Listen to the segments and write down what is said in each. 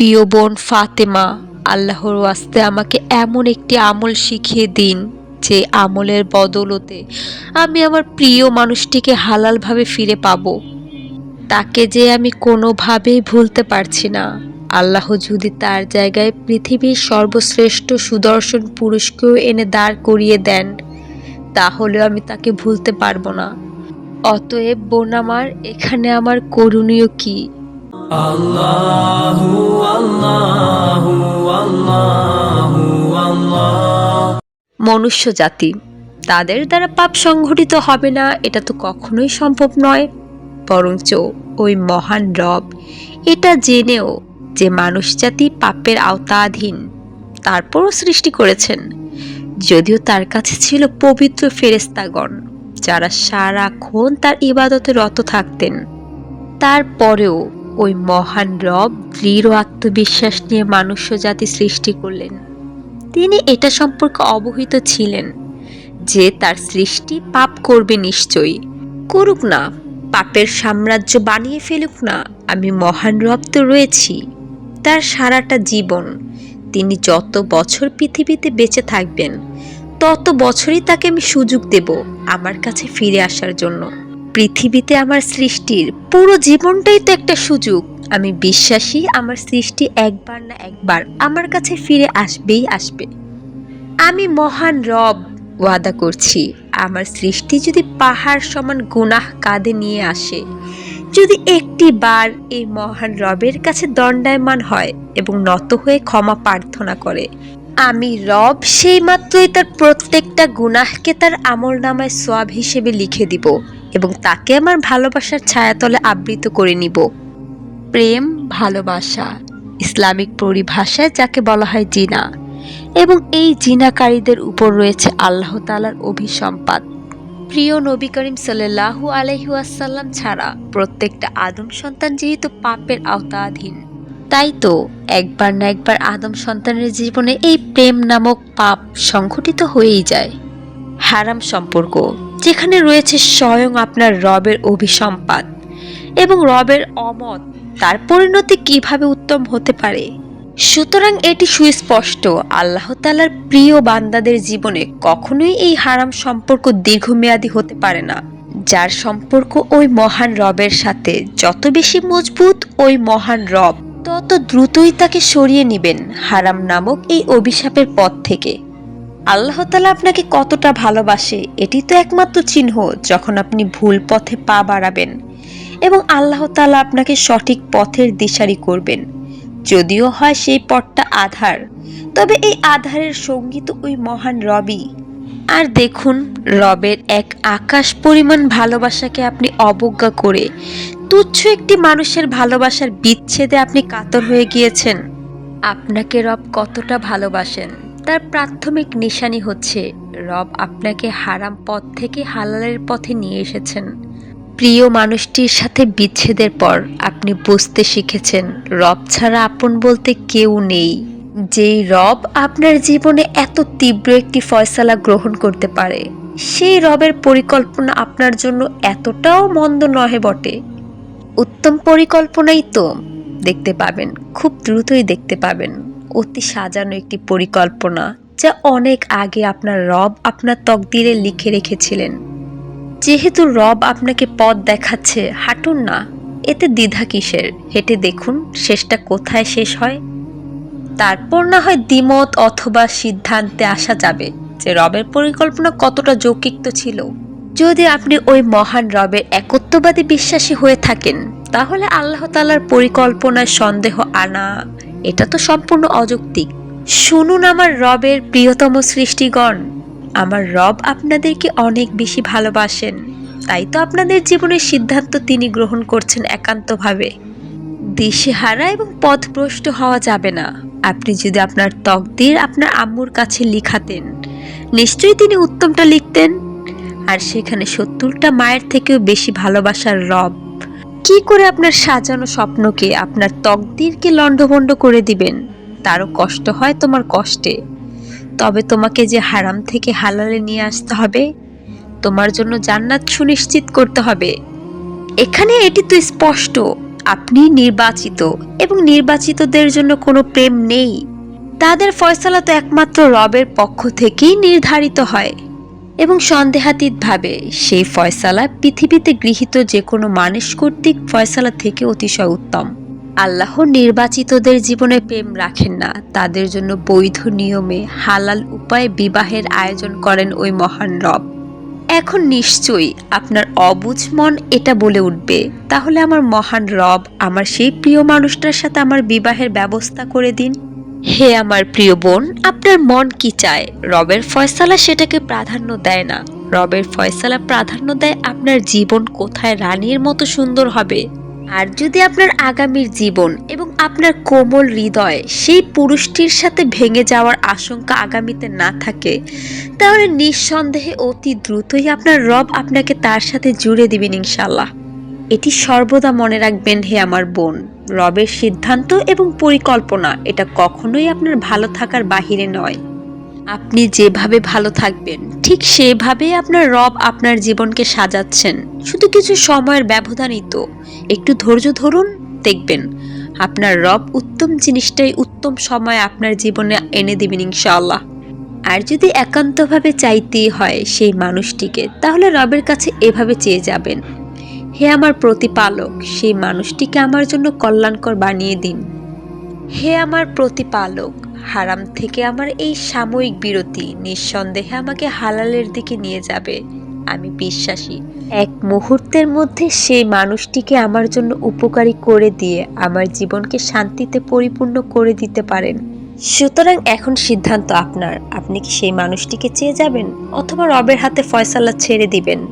প্রিয় বোন ফাতেমা, আল্লাহর ওয়াস্তে আমাকে এমন একটি আমল শিখিয়ে দিন যে আমলের বদলতে আমি আমার প্রিয় মানুষটিকে হালালভাবে ফিরে পাবো। তাকে যে আমি কোনোভাবেই ভুলতে পারছি না। আল্লাহ যদি তার জায়গায় পৃথিবীর সর্বশ্রেষ্ঠ সুদর্শন পুরুষকেও এনে দাঁড় করিয়ে দেন, তাহলেও আমি তাকে ভুলতে পারব না। অতএব বোন আমার, এখানে আমার করণীয় কি? মনুষ্য জাতি, তাদের দ্বারা পাপ সংঘটিত হবে না, এটা তো কখনোই সম্ভব নয়। বরঞ্চ ওই মহান রব, এটা জেনেও যে মানুষ জাতি পাপের আওতাধীন, তারপরও সৃষ্টি করেছেন। যদিও তার কাছে ছিল পবিত্র ফেরেস্তাগণ যারা সারাক্ষণ তার ইবাদতে রত থাকতেন। তারপরেও ওই মহান রব দৃঢ় আত্মবিশ্বাস নিয়ে মানুষ্য জাতি সৃষ্টি করলেন। তিনি এটা সম্পর্কে অবহিত ছিলেন যে তার সৃষ্টি পাপ করবে নিশ্চয়ই। করুক না, পাপের সাম্রাজ্য বানিয়ে ফেলুক না, আমি মহান রব তো রয়েছি। তার সারাটা জীবন তিনি যত বছর পৃথিবীতে বেঁচে থাকবেন, তত বছরই তাকে আমি সুযোগ দেব আমার কাছে ফিরে আসার জন্য। পৃথিবীতে আমার সৃষ্টির পুরো জীবনটাই তো একটা সুযোগ। আমি বিশ্বাসী, আমার সৃষ্টি একবার না একবার আমার কাছে ফিরে আসবেই আসবে। আমি মহান রব, ওয়াদা করছি। আমার সৃষ্টি যদি পাহাড় সমান গুনাহ কাঁধে নিয়ে আসে, যদি একটি বার এই মহান রবের কাছে দণ্ডায়মান হয় এবং নত হয়ে ক্ষমা প্রার্থনা করে, আমি রব সেই মাত্রই তার প্রত্যেকটা গুনাহকে তার আমল নামায় সোয়াব হিসেবে লিখে দিব। এবং তাকে আমার ভালোবাসার ছায়াতলে আবৃত করে নিব। প্রেম, ভালোবাসা, ইসলামিক পরিভাষায় যাকে বলা হয় জিনা। এবং এই জিনাকারীদের উপর রয়েছে আল্লাহ তালার অভিসম্পাদ প্রিয় নবী করিম সাল্লাহু আলহিউসাল্লাম ছাড়া প্রত্যেকটা আদম সন্তান যেহেতু পাপের আওতাধীন, তাই তো একবার না একবার আদম সন্তানের জীবনে এই প্রেম নামক পাপ সংঘটিত হয়েই যায়। হারাম সম্পর্ক। যেখানে রয়েছে স্বয়ং আপনার রবের অভিসম্পাদ এবং রবের অমত, তার পরিণতি কীভাবে উত্তম হতে পারে? সুতরাং এটি সুস্পষ্ট, আল্লাহ তালার প্রিয় বান্দাদের জীবনে কখনোই এই হারাম সম্পর্ক দীর্ঘমেয়াদী হতে পারে না। যার সম্পর্ক ওই মহান রবের সাথে যত বেশি মজবুত ওই মহান রব, তত দ্রুতই তাকে সরিয়ে নেবেন হারাম নামক এই অভিশাপের পথ থেকে। আল্লাহ তালা আপনাকে কতটা ভালোবাসে এটি তো একমাত্র চিহ্ন যখন আপনি ভুল পথে পা বাড়াবেন এবং আল্লাহ তালা আপনাকে সঠিক পথের দিশারি করবেন। যদিও হয় সেই পথটা আধার, তবে এই আধারের সংগীত ওই মহান রবি। আর দেখুন, রবের এক আকাশ পরিমাণ ভালোবাসাকে আপনি অবজ্ঞা করে তুচ্ছ একটি মানুষের ভালোবাসার বিচ্ছেদে আপনি কাতর হয়ে গিয়েছেন। আপনাকে রব কতটা ভালোবাসেন? তার প্রাথমিক নিশানি হচ্ছে, রব আপনাকে হারাম পথ থেকে হালালের পথে নিয়ে এসেছেন। প্রিয় মানুষটির সাথে বিচ্ছেদের পর আপনি বুঝতে শিখেছেন, রব ছাড়া আপন বলতে কেউ নেই। যেই রব আপনার জীবনে এত তীব্র একটি ফয়সালা গ্রহণ করতে পারে, সেই রবের পরিকল্পনা আপনার জন্য এতটাও মন্দ নহে বটে। উত্তম পরিকল্পনাই তো, দেখতে পাবেন, খুব দ্রুতই দেখতে পাবেন। অতি সাজানো একটি পরিকল্পনা যা অনেক আগে আপনার রব আপনার তকদিরে লিখে রেখেছিলেন। যেহেতু রব আপনাকে পথ দেখাচ্ছে, হাঁটুন না। এতে দ্বিধা কিসের? হেঁটে দেখুন, শেষটা কোথায় শেষ হয়? তারপর না হয় দ্বিমত অথবা সিদ্ধান্তে আসা যাবে যে রবের পরিকল্পনা কতটা যৌক্তিক ছিল। যদি আপনি ওই মহান রবের একত্ববাদী বিশ্বাসী হয়ে থাকেন, তাহলে আল্লাহ তালার পরিকল্পনায় সন্দেহ আনা এটা তো সম্পূর্ণ অযৌক্তিক। শুনুন আমার রবের প্রিয়তম সৃষ্টিগণ। আমার রব আপনাদেরকে অনেক বেশি ভালোবাসেন। তাই তো আপনাদের জীবনের সিদ্ধান্ত তিনি গ্রহণ করছেন একান্তভাবে। দিশেহারা এবং পথভ্রষ্ট হওয়া যাবে না। আপনি যদি আপনার তকদির আপনার আম্মুর কাছে লিখাতেন, নিশ্চয়ই তিনি উত্তমটা লিখতেন। আর সেখানে সত্তরটা মায়ের থেকেও বেশি ভালোবাসার রব কি করে আপনার সাজানো স্বপ্নকে, আপনার তকদিরকে লণ্ডভণ্ড করে দিবেন? তারও কষ্ট হয় তোমার কষ্টে। তবে তোমাকে যে হারাম থেকে হালালে নিয়ে আসতে হবে, তোমার জন্য জান্নাত সুনিশ্চিত করতে হবে। এখানে এটি তো স্পষ্ট, আপনি নির্বাচিত এবং নির্বাচিতদের জন্য কোনো প্রেম নেই। তাদের ফয়সালা তো একমাত্র রবের পক্ষ থেকেই নির্ধারিত হয়। এবং সন্দেহাতীতভাবে সেই ফয়সালা পৃথিবীতে গৃহীত যে কোনো মানুষ কর্তৃক ফয়সালা থেকে অতিশয় উত্তম। আল্লাহ নির্বাচিতদের জীবনে প্রেম রাখেন না, তাদের জন্য বৈধ নিয়মে হালাল উপায়ে বিবাহের আয়োজন করেন ওই মহান রব। এখন নিশ্চয়ই আপনার অবুঝ মন এটা বলে উঠবে, তাহলে আমার মহান রব আমার সেই প্রিয় মানুষটার সাথে আমার বিবাহের ব্যবস্থা করে দিন। হে আমার প্রিয় বোন, আপনার মন কি চায়? রবের ফয়সালা সেটাকে প্রাধান্য দেয় না। রবের ফয়সালা প্রাধান্য দেয় আপনার জীবন কোথায় রানীর মতো সুন্দর হবে। আর যদি আপনার আগামীর জীবন এবং আপনার কোমল হৃদয় সেই পুরুষটির সাথে ভেঙে যাওয়ার আশঙ্কা আগামীতে না থাকে, তাহলে নিঃসন্দেহে অতি দ্রুতই আপনার রব আপনাকে তার সাথে জুড়ে দিবেন ইনশাল্লাহ এটি সর্বদা মনে রাখবেন, হে আমার বোন। রবের সিদ্ধান্ত এবং পরিকল্পনা, এটা কখনোই আপনার ভালো থাকার বাহিরে নয়। আপনি যেভাবে ভালো থাকবেন, ঠিক সেভাবেই আপনার রব আপনার জীবনকে সাজাচ্ছেন। শুধু কিছু সময়ের ব্যবধানই তো। একটু ধৈর্য ধরুন, দেখবেন আপনার রব উত্তম জিনিসটাই উত্তম সময় আপনার জীবনে এনে দিবেন ইনশাআল্লাহ। আর যদি একান্তভাবে চাইতেই হয় সেই মানুষটিকে, তাহলে রবের কাছে এভাবে চেয়ে যাবেন। হে আমার প্রতিপালক, সেই মানুষটিকে আমার জন্য কল্যাণকর বানিয়ে দিন। হে আমার প্রতিপালক, হারাম থেকে আমার এই সাময়িক বিরতি নিঃসন্দেহে আমাকে হালালের দিকে নিয়ে যাবে। আমি বিশ্বাসী, এক মুহূর্তের মধ্যে সেই মানুষটিকে আমার জন্য উপকারী করে দিয়ে আমার জীবনকে শান্তিতে পরিপূর্ণ করে দিতে পারেন। সুতরাং এখন সিদ্ধান্ত আপনার। আপনি কি সেই মানুষটিকে চেয়ে যাবেন অথবা রবের হাতে ফয়সালা ছেড়ে দিবেন?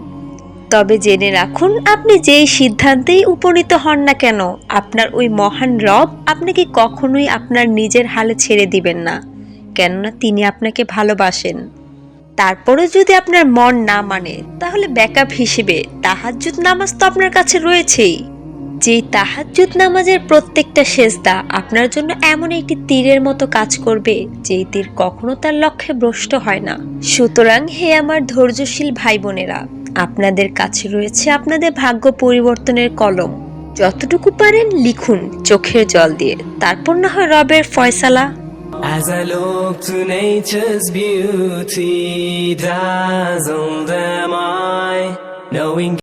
তবে জেনে রাখুন, আপনি যেই সিদ্ধান্তেই উপনীত হন না কেন, আপনার ওই মহান রব আপনাকে কখনোই আপনার নিজের হালে ছেড়ে দিবেন না, কেননা তিনি আপনাকে ভালোবাসেন। তারপরে যদি আপনার মন না মানে তাহলে ব্যাকআপ হিসেবে তাহাজ্জুদ নামাজ তো আপনার কাছে রয়েছেই। যেই তাহাজ্জুদ নামাজের প্রত্যেকটা সেজদা আপনার জন্য এমন একটি তীরের মতো কাজ করবে, যেই তীর কখনো তার লক্ষ্যে ভ্রষ্ট হয় না। সুতরাং হে আমার ধৈর্যশীল ভাই বোনেরা আপনাদের কাছে রয়েছে আপনাদের ভাগ্য পরিবর্তনের কলম। যতটুকু পারেন লিখুন চোখের জল দিয়ে। তারপর না হয় রবের ফয়সালা। As I look to nature's beauty, dazzled am I, knowing